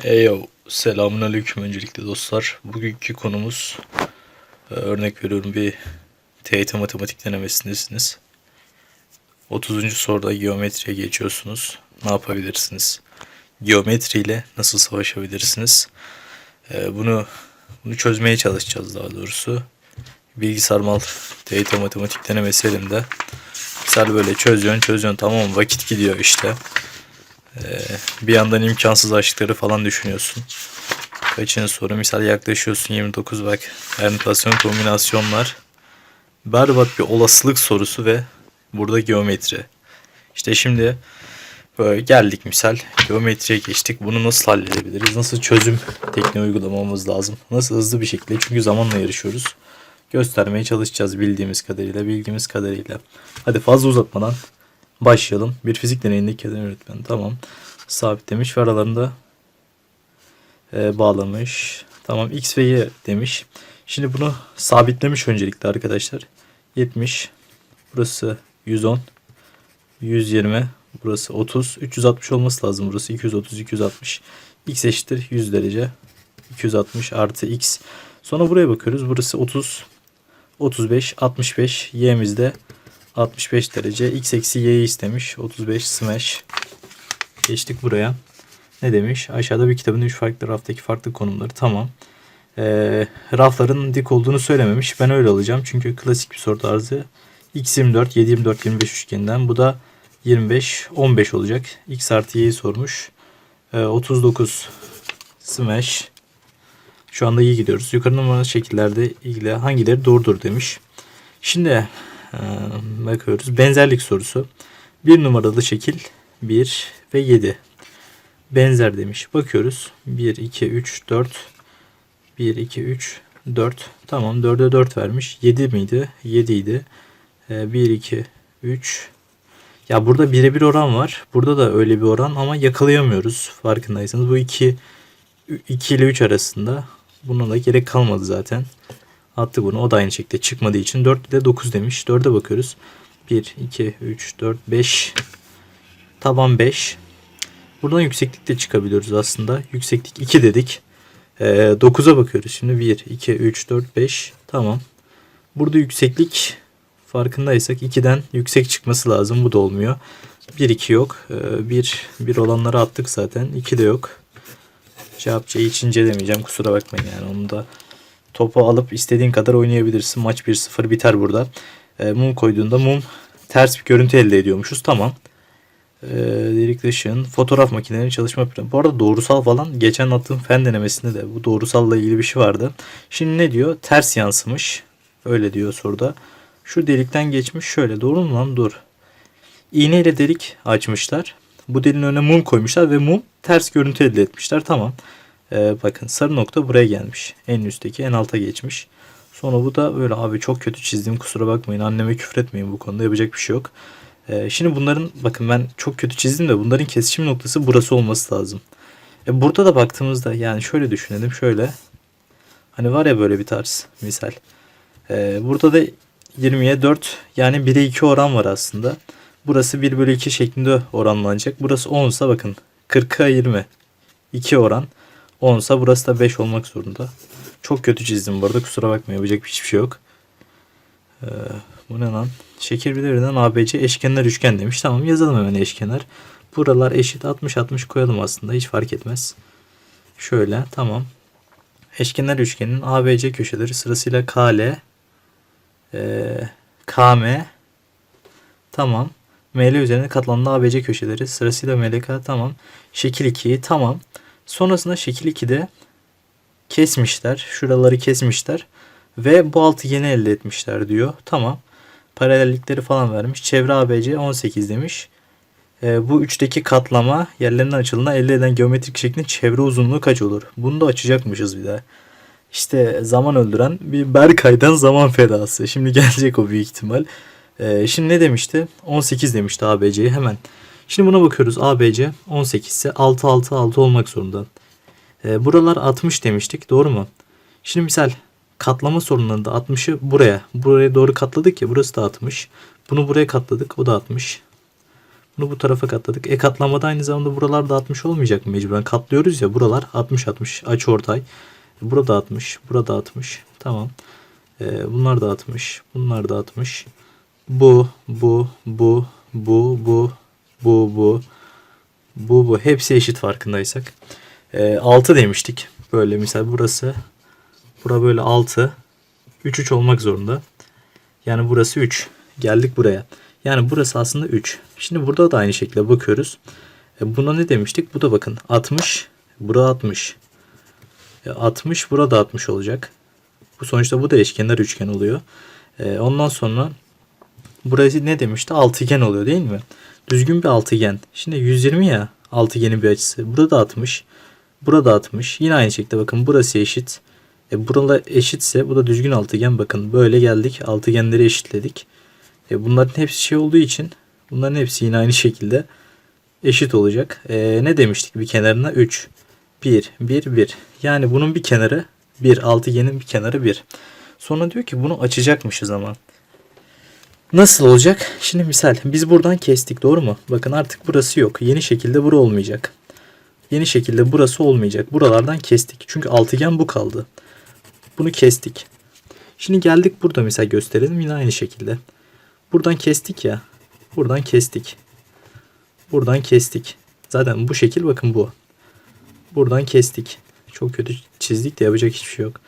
Eyo, selamun aleyküm öncelikle dostlar. Bugünkü konumuz, e, örnek veriyorum bir TYT matematik denemesindesiniz. 30. soruda geometriye geçiyorsunuz. Ne yapabilirsiniz? Geometri ile nasıl savaşabilirsiniz? E, bunu bunu çözmeye çalışacağız daha doğrusu. Bilgisayar mal TYT matematik denemesi elimde. Misal böyle çözüyorsun çözüyorsun tamam vakit gidiyor işte. Bir yandan imkansız aşkları falan düşünüyorsun. Kaçıncı soru? Misal yaklaşıyorsun 29 bak. Permütasyon kombinasyonlar. Berbat bir olasılık sorusu ve burada geometri. İşte şimdi böyle geldik misal. Geometriye geçtik. Bunu nasıl halledebiliriz? Nasıl çözüm tekniği uygulamamız lazım? Nasıl hızlı bir şekilde? Çünkü zamanla yarışıyoruz. Göstermeye çalışacağız bildiğimiz kadarıyla, bildiğimiz kadarıyla. Hadi fazla uzatmadan Başlayalım. Bir fizik deneyindeki keden öğretmen. Tamam. Sabitlemiş ve aralarında e, bağlamış. Tamam. X ve Y demiş. Şimdi bunu sabitlemiş öncelikle arkadaşlar. 70. Burası 110. 120. Burası 30. 360 olması lazım. Burası 230, 260. X eşittir 100 derece. 260 artı X. Sonra buraya bakıyoruz. Burası 30. 35, 65. Y'mizde 65 derece. X eksi y'yi istemiş. 35 smash. Geçtik buraya. Ne demiş? Aşağıda bir kitabın 3 farklı raftaki farklı konumları. Tamam. Ee, rafların dik olduğunu söylememiş. Ben öyle alacağım. Çünkü klasik bir soru tarzı. X 24, 7 24, 25 üçgeninden. Bu da 25, 15 olacak. X artı y'yi sormuş. Ee, 39 smash. Şu anda iyi gidiyoruz. Yukarı numaralı şekillerde ilgili hangileri doğrudur demiş. Şimdi bakıyoruz. Benzerlik sorusu. Bir numaralı şekil 1 ve 7. Benzer demiş. Bakıyoruz. 1, 2, 3, 4. 1, 2, 3, 4. Tamam 4'e 4 vermiş. 7 miydi? 7 idi. 1, 2, 3. Ya burada birebir oran var. Burada da öyle bir oran ama yakalayamıyoruz. Farkındaysanız. Bu 2, 2 ile 3 arasında. Buna da gerek kalmadı zaten. Attı bunu. O da aynı şekilde çıkmadığı için 4 ile 9 demiş. 4'e bakıyoruz. 1, 2, 3, 4, 5. Taban 5. Buradan yükseklik de çıkabiliyoruz aslında. Yükseklik 2 dedik. Ee, 9'a bakıyoruz. Şimdi 1, 2, 3, 4, 5. Tamam. Burada yükseklik farkındaysak 2'den yüksek çıkması lazım. Bu da olmuyor. 1, 2 yok. Ee, 1, 1 olanları attık zaten. 2 de yok. Cevap C'yi hiç incelemeyeceğim. Kusura bakmayın yani. Onu da Topu alıp istediğin kadar oynayabilirsin. Maç 1-0 biter burada. E, mum koyduğunda mum ters bir görüntü elde ediyormuşuz. Tamam. E, delikli ışığın fotoğraf makineleri çalışma planı. Bu arada doğrusal falan geçen attığım fen denemesinde de bu doğrusalla ilgili bir şey vardı. Şimdi ne diyor? Ters yansımış. Öyle diyor soruda. Şu delikten geçmiş şöyle. Doğru mu lan? Dur. İğneyle delik açmışlar. Bu deliğin önüne mum koymuşlar ve mum ters görüntü elde etmişler. Tamam. Ee, bakın sarı nokta buraya gelmiş. En üstteki en alta geçmiş. Sonra bu da böyle abi çok kötü çizdim kusura bakmayın. Anneme küfür etmeyin bu konuda yapacak bir şey yok. Ee, şimdi bunların bakın ben çok kötü çizdim de bunların kesişim noktası burası olması lazım. E, burada da baktığımızda yani şöyle düşünelim şöyle. Hani var ya böyle bir tarz misal. Ee, burada da 20'ye 4 yani 1'e 2 oran var aslında. Burası 1 bölü 2 şeklinde oranlanacak. Burası 10 ise bakın 40'a 20. 2 oran. 10 ise burası da 5 olmak zorunda. Çok kötü çizdim bu arada kusura bakma yapacak hiçbir şey yok. Ee, bu ne lan? Şekil birbirinden ABC eşkenar üçgen demiş. Tamam yazalım hemen eşkenar. Buralar eşit 60-60 koyalım aslında hiç fark etmez. Şöyle tamam. Eşkenar üçgenin ABC köşeleri sırasıyla KL, e, KM, tamam. ML üzerine katlandı ABC köşeleri sırasıyla MLK tamam. Şekil 2'yi tamam. Sonrasında şekil 2'de kesmişler. Şuraları kesmişler. Ve bu altıgeni elde etmişler diyor. Tamam. Paralellikleri falan vermiş. Çevre ABC 18 demiş. E, bu üçteki katlama yerlerinden açıldığında elde eden geometrik şeklin çevre uzunluğu kaç olur? Bunu da açacakmışız bir daha. İşte zaman öldüren bir Berkay'dan zaman fedası. Şimdi gelecek o büyük ihtimal. E, şimdi ne demişti? 18 demişti ABC'yi hemen. Şimdi buna bakıyoruz. ABC 18 ise 6 6 6 olmak zorunda. E, buralar 60 demiştik. Doğru mu? Şimdi misal katlama sorunlarında 60'ı buraya. Buraya doğru katladık ya. Burası da 60. Bunu buraya katladık. O da 60. Bunu bu tarafa katladık. E katlamada aynı zamanda buralar da 60 olmayacak mı mecburen? Katlıyoruz ya buralar 60 60 aç ortay. Burada 60, burada 60. Tamam. Ee, bunlar da 60, bunlar da 60. Bu, bu, bu, bu, bu, bu, bu, bu, bu. Hepsi eşit farkındaysak. Ee, 6 demiştik. Böyle misal burası. Bura böyle 6. 3 3 olmak zorunda. Yani burası 3. Geldik buraya. Yani burası aslında 3. Şimdi burada da aynı şekilde bakıyoruz. E buna ne demiştik? Bu da bakın 60. Bura 60. E 60 burada 60 olacak. Bu sonuçta bu da eşkenar üçgen oluyor. E ondan sonra burası ne demişti? Altıgen oluyor değil mi? Düzgün bir altıgen. Şimdi 120 ya altıgenin bir açısı. Burada 60. Burada 60. Yine aynı şekilde bakın burası eşit. E buralar eşitse bu da düzgün altıgen. Bakın böyle geldik. Altıgenleri eşitledik. E bunların hepsi şey olduğu için bunların hepsi yine aynı şekilde eşit olacak. E, ne demiştik bir kenarına? 3. 1, 1, 1. Yani bunun bir kenarı 1. Altıgenin bir kenarı 1. Sonra diyor ki bunu açacakmışız ama. Nasıl olacak? Şimdi misal biz buradan kestik doğru mu? Bakın artık burası yok. Yeni şekilde bura olmayacak. Yeni şekilde burası olmayacak. Buralardan kestik. Çünkü altıgen bu kaldı. Bunu kestik. Şimdi geldik burada mesela gösterelim yine aynı şekilde. Buradan kestik ya. Buradan kestik. Buradan kestik. Zaten bu şekil bakın bu. Buradan kestik. Çok kötü çizdik de yapacak hiçbir şey yok.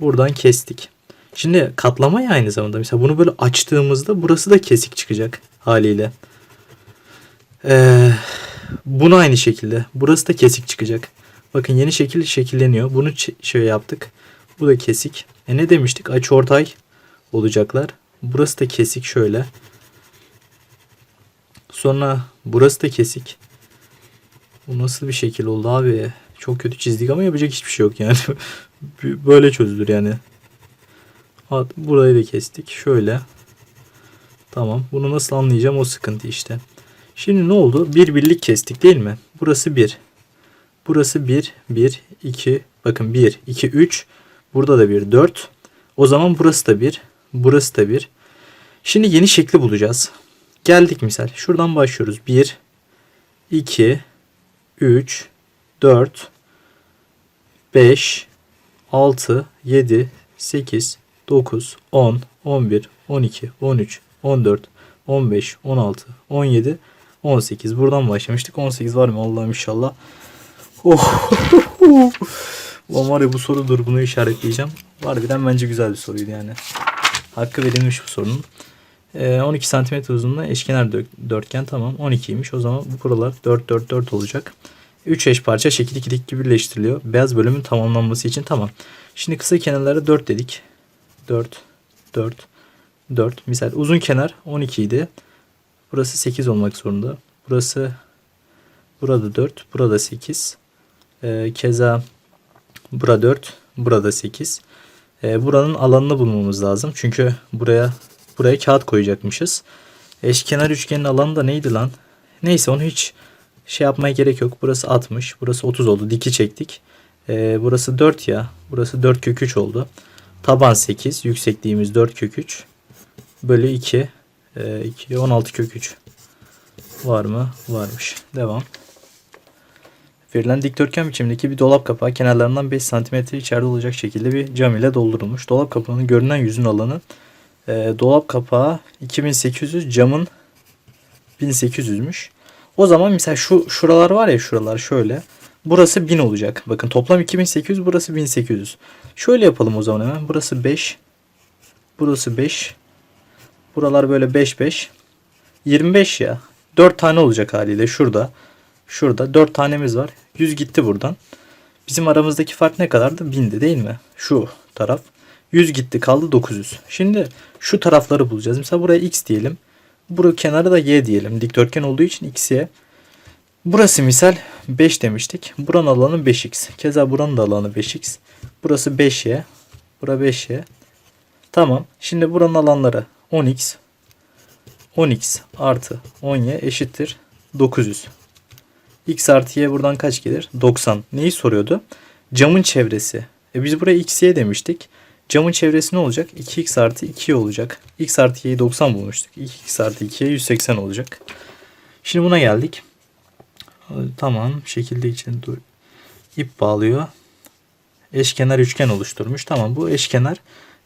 Buradan kestik. Şimdi katlama ya aynı zamanda. Mesela bunu böyle açtığımızda burası da kesik çıkacak haliyle. Ee, bunu aynı şekilde. Burası da kesik çıkacak. Bakın yeni şekil şekilleniyor. Bunu şey yaptık. Bu da kesik. E ne demiştik? Açı ortay olacaklar. Burası da kesik şöyle. Sonra burası da kesik. Bu nasıl bir şekil oldu abi? Çok kötü çizdik ama yapacak hiçbir şey yok yani. Böyle çözülür yani. Burayı da kestik. Şöyle. Tamam. Bunu nasıl anlayacağım o sıkıntı işte. Şimdi ne oldu? Bir birlik kestik değil mi? Burası 1. Burası 1, 1, 2. Bakın 1, 2, 3. Burada da 1, 4. O zaman burası da 1. Burası da 1. Şimdi yeni şekli bulacağız. Geldik misal. Şuradan başlıyoruz. 1, 2, 3, 4, 5, 6, 7, 8, 9, 10, 11, 12, 13, 14, 15, 16, 17, 18. Buradan başlamıştık. 18 var mı Allah'ım inşallah. Oh. Ulan var ya bu sorudur bunu işaretleyeceğim. Harbiden bence güzel bir soruydu yani. Hakkı verilmiş bu sorunun. Ee, 12 cm uzunluğunda eşkenar dörtgen tamam 12'ymiş. O zaman bu buralar 4 4 4 olacak. 3 eş parça şekil 2 dik gibi birleştiriliyor. Beyaz bölümün tamamlanması için tamam. Şimdi kısa kenarlara 4 dedik. 4 4 4. Misal uzun kenar 12 idi. Burası 8 olmak zorunda. Burası burada 4, burada 8. Ee, keza bura 4, burada 8. Ee, buranın alanını bulmamız lazım. Çünkü buraya buraya kağıt koyacakmışız. Eşkenar üçgenin alanı da neydi lan? Neyse onu hiç şey yapmaya gerek yok. Burası 60, burası 30 oldu. Diki çektik. Ee, burası 4 ya. Burası 4 kök 3 oldu. Taban 8, yüksekliğimiz 4 kök 3 bölü 2. Ee, 2 16 kök 3. Var mı? Varmış. Devam. Verilen dikdörtgen biçimindeki bir dolap kapağı kenarlarından 5 cm içeride olacak şekilde bir cam ile doldurulmuş. Dolap kapağının görünen yüzün alanı e, dolap kapağı 2800 camın 1800'müş. O zaman mesela şu şuralar var ya şuralar şöyle. Burası 1000 olacak. Bakın toplam 2800 burası 1800. Şöyle yapalım o zaman hemen. Burası 5. Burası 5. Buralar böyle 5 5. 25 ya. 4 tane olacak haliyle şurada. Şurada 4 tanemiz var. 100 gitti buradan. Bizim aramızdaki fark ne kadardı? 1000'di değil mi? Şu taraf. 100 gitti kaldı 900. Şimdi şu tarafları bulacağız. Mesela buraya x diyelim. Buraya kenarı da y diyelim. Dikdörtgen olduğu için x'ye. Burası misal 5 demiştik. Buranın alanı 5x. Keza buranın da alanı 5x. Burası 5y. Bura 5y. Tamam. Şimdi buranın alanları 10x. 10x artı 10y eşittir 900. x artı y buradan kaç gelir? 90. Neyi soruyordu? Camın çevresi. E biz buraya x y demiştik. Camın çevresi ne olacak? 2x artı 2 olacak. x artı y'yi 90 bulmuştuk. 2x artı 2'ye 180 olacak. Şimdi buna geldik. Tamam. Şekilde için ip bağlıyor. Eşkenar üçgen oluşturmuş. Tamam bu eşkenar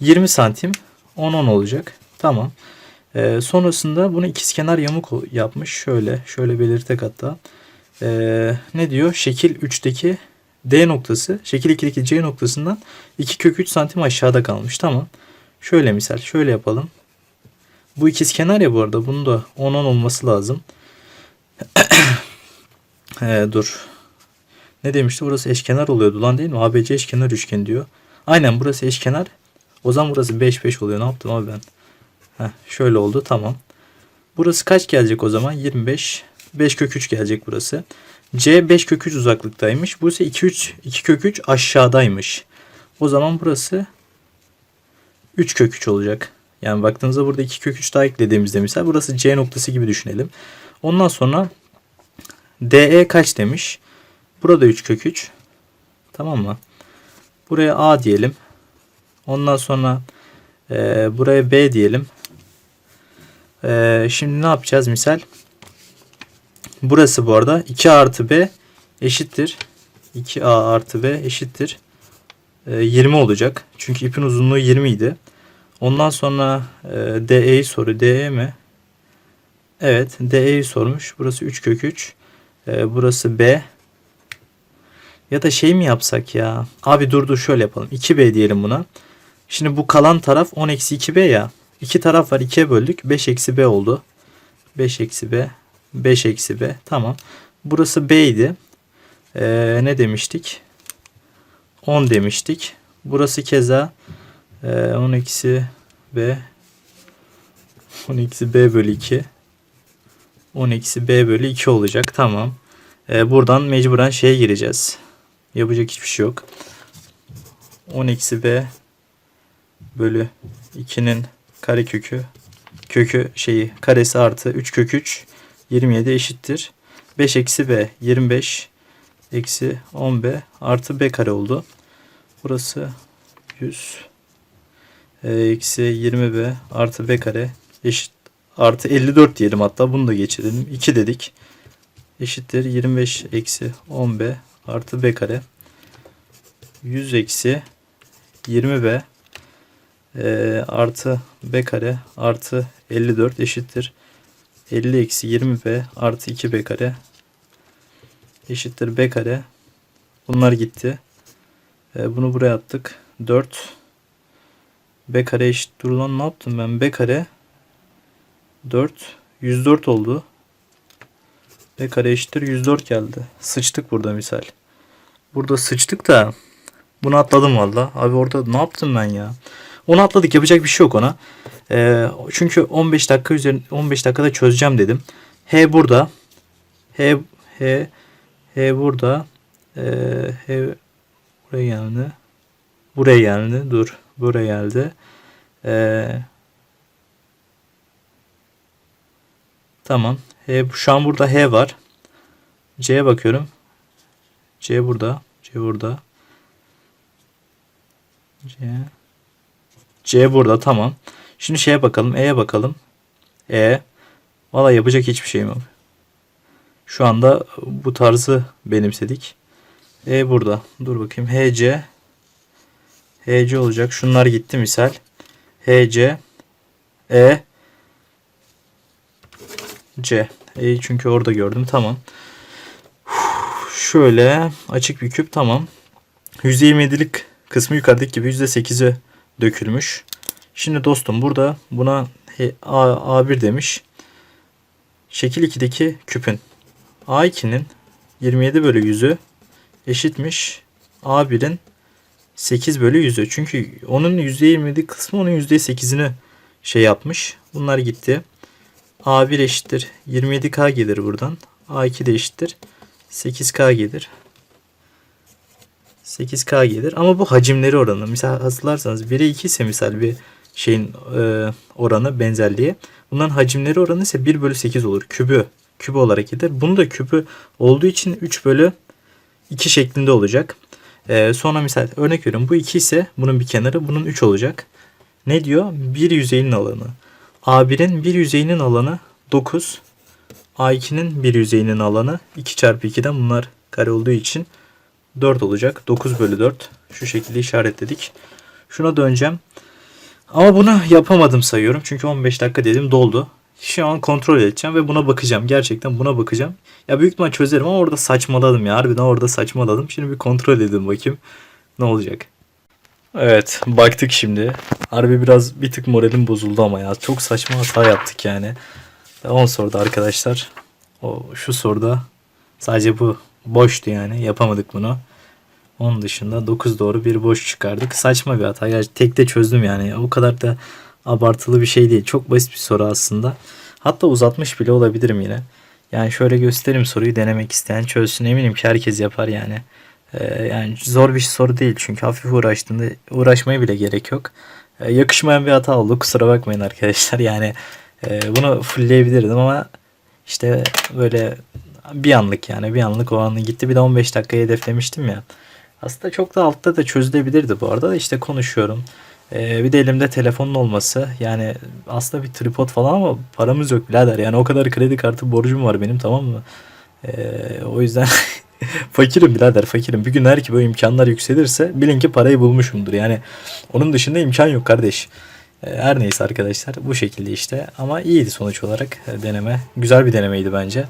20 santim 10-10 olacak. Tamam. Ee, sonrasında bunu ikizkenar yamuk yapmış. Şöyle şöyle belirtek hatta. Ee, ne diyor? Şekil 3'teki D noktası şekil 2'deki C noktasından 2 kök 3 santim aşağıda kalmış. Tamam. Şöyle misal şöyle yapalım. Bu ikizkenar ya bu arada. Bunun da 10-10 olması lazım. Ee, dur. Ne demişti? Burası eşkenar oluyordu lan değil mi? ABC eşkenar üçgen diyor. Aynen burası eşkenar. O zaman burası 5 5 oluyor. Ne yaptım abi ben? Heh, şöyle oldu. Tamam. Burası kaç gelecek o zaman? 25. 5 kök 3 gelecek burası. C 5 kök 3 uzaklıktaymış. Bu ise 2 3 2 kök 3 aşağıdaymış. O zaman burası 3 kök 3 olacak. Yani baktığınızda burada 2 kök 3 daha eklediğimizde misal burası C noktası gibi düşünelim. Ondan sonra DE kaç demiş? Burada 3 kök 3. Tamam mı? Buraya A diyelim. Ondan sonra e, buraya B diyelim. E, şimdi ne yapacağız misal? Burası bu arada 2 artı B eşittir. 2A artı B eşittir. E, 20 olacak. Çünkü ipin uzunluğu 20 idi. Ondan sonra e, DE'yi soru. DE mi? Evet. DE'yi sormuş. Burası 3 kök 3. E, burası B. Ya da şey mi yapsak ya? Abi dur dur şöyle yapalım. 2B diyelim buna. Şimdi bu kalan taraf 10 eksi 2B ya. İki taraf var 2'ye böldük. 5 eksi B oldu. 5 eksi B. 5 eksi B. Tamam. Burası B idi. Ee, ne demiştik? 10 demiştik. Burası keza e, 10 eksi B. 10 eksi B bölü 2. 10 eksi B bölü 2 olacak. Tamam. Ee, buradan mecburen şeye gireceğiz. Yapacak hiçbir şey yok. 10 eksi B bölü 2'nin karekökü kökü şeyi karesi artı 3 kök 3 27 eşittir. 5 eksi B 25 eksi 10B artı B kare oldu. Burası 100 e, eksi 20B artı B kare eşit artı 54 diyelim hatta. Bunu da geçirelim. 2 dedik. Eşittir. 25 eksi 10B artı B kare. 100 eksi 20B e, artı B kare artı 54 eşittir. 50 eksi 20B artı 2B kare eşittir B kare. Bunlar gitti. E, bunu buraya attık. 4 B kare eşittir ulan ne yaptım ben? B kare 4 104 oldu B kare eşittir 104 geldi sıçtık burada misal burada sıçtık da bunu atladım valla. Abi orada ne yaptım ben ya? Onu atladık yapacak bir şey yok ona. Ee, çünkü 15 dakika üzerine 15 dakikada çözeceğim dedim. H burada. H H H burada. Ee, H buraya geldi. Buraya geldi. Dur. Buraya geldi. Ee, tamam. H, şu an burada H var. C'ye bakıyorum. C burada. C burada. C. C burada tamam. Şimdi şeye bakalım. E'ye bakalım. E. Valla yapacak hiçbir şeyim yok. Şu anda bu tarzı benimsedik. E burada. Dur bakayım. HC. HC olacak. Şunlar gitti misal. HC. E. C. E'yi çünkü orada gördüm. Tamam. Şöyle açık bir küp tamam. 127'lik kısmı yukarıdaki gibi %8'e dökülmüş. Şimdi dostum burada buna A, A1 demiş. Şekil 2'deki küpün A2'nin 27 bölü 100'ü eşitmiş A1'in 8 bölü 100'ü. Çünkü onun %27 kısmı onun %8'ini şey yapmış. Bunlar gitti. A1 eşittir 27K gelir buradan. A2 de eşittir 8K gelir. 8K gelir. Ama bu hacimleri oranı. Mesela hatırlarsanız 1'e 2 ise misal bir şeyin e, oranı benzerliği. Bunların hacimleri oranı ise 1 bölü 8 olur. Kübü. Kübü olarak gider. Bunu da kübü olduğu için 3 bölü 2 şeklinde olacak. E, sonra misal örnek veriyorum. Bu 2 ise bunun bir kenarı. Bunun 3 olacak. Ne diyor? Bir yüzeyinin alanı. A1'in bir yüzeyinin alanı 9. A2'nin bir yüzeyinin alanı 2 çarpı 2'den bunlar kare olduğu için 4 olacak. 9 bölü 4. Şu şekilde işaretledik. Şuna döneceğim. Ama bunu yapamadım sayıyorum. Çünkü 15 dakika dedim doldu. Şu an kontrol edeceğim ve buna bakacağım. Gerçekten buna bakacağım. Ya büyük ihtimal çözerim ama orada saçmaladım ya. Harbiden orada saçmaladım. Şimdi bir kontrol edin bakayım. Ne olacak? Evet baktık şimdi. Harbi biraz bir tık moralim bozuldu ama ya. Çok saçma hata yaptık yani. 10 soruda arkadaşlar. O şu soruda sadece bu boştu yani. Yapamadık bunu. Onun dışında 9 doğru bir boş çıkardık. Saçma bir hata. Gerçi tekte çözdüm yani. O kadar da abartılı bir şey değil. Çok basit bir soru aslında. Hatta uzatmış bile olabilirim yine. Yani şöyle göstereyim soruyu denemek isteyen çözsün. Eminim ki herkes yapar yani. Ee, yani zor bir soru değil çünkü hafif uğraştığında uğraşmaya bile gerek yok. Ee, yakışmayan bir hata oldu. Kusura bakmayın arkadaşlar. Yani e, bunu fullleyebilirdim ama işte böyle bir anlık yani bir anlık o anı gitti. Bir de 15 dakikayı hedeflemiştim ya. Aslında çok da altta da çözülebilirdi bu arada. da işte konuşuyorum. Ee, bir de elimde telefonun olması. Yani aslında bir tripod falan ama paramız yok birader. Yani o kadar kredi kartı borcum var benim tamam mı? O yüzden fakirim birader fakirim. Bir gün eğer ki böyle imkanlar yükselirse bilin ki parayı bulmuşumdur. Yani onun dışında imkan yok kardeş. Ee, Her neyse arkadaşlar bu şekilde işte ama iyiydi sonuç olarak e, deneme. Güzel bir denemeydi bence.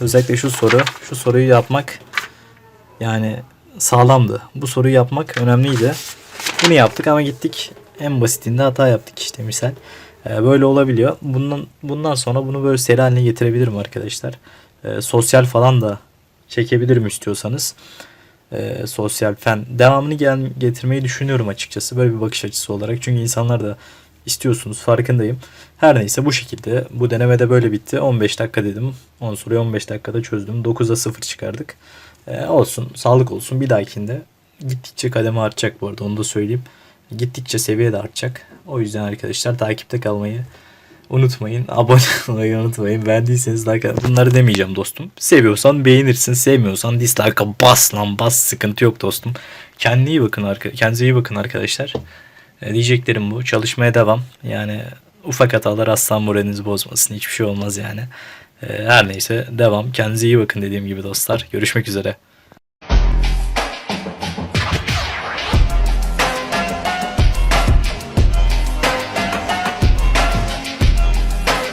Özellikle şu soru, şu soruyu yapmak yani sağlamdı. Bu soruyu yapmak önemliydi. Bunu yaptık ama gittik en basitinde hata yaptık işte misal. Ee, böyle olabiliyor. Bundan bundan sonra bunu böyle seri haline getirebilirim arkadaşlar. Ee, sosyal falan da çekebilirim istiyorsanız. Ee, sosyal fen devamını gel getirmeyi düşünüyorum açıkçası böyle bir bakış açısı olarak. Çünkü insanlar da istiyorsunuz farkındayım. Her neyse bu şekilde bu denemede böyle bitti. 15 dakika dedim. 10 soruyu 15 dakikada çözdüm. 9'a 0 çıkardık. Ee, olsun sağlık olsun bir dahakinde gittikçe kademe artacak bu arada onu da söyleyeyim. Gittikçe seviye de artacak. O yüzden arkadaşlar takipte kalmayı unutmayın. Abone olmayı unutmayın. Beğendiyseniz like. Bunları demeyeceğim dostum. Seviyorsan beğenirsin. Sevmiyorsan dislike'a bas lan bas. Sıkıntı yok dostum. Kendine iyi bakın. arka- Kendinize iyi bakın arkadaşlar. E, diyeceklerim bu. Çalışmaya devam. Yani ufak hatalar aslan moralinizi bozmasın. Hiçbir şey olmaz yani. E, her neyse devam. Kendinize iyi bakın dediğim gibi dostlar. Görüşmek üzere.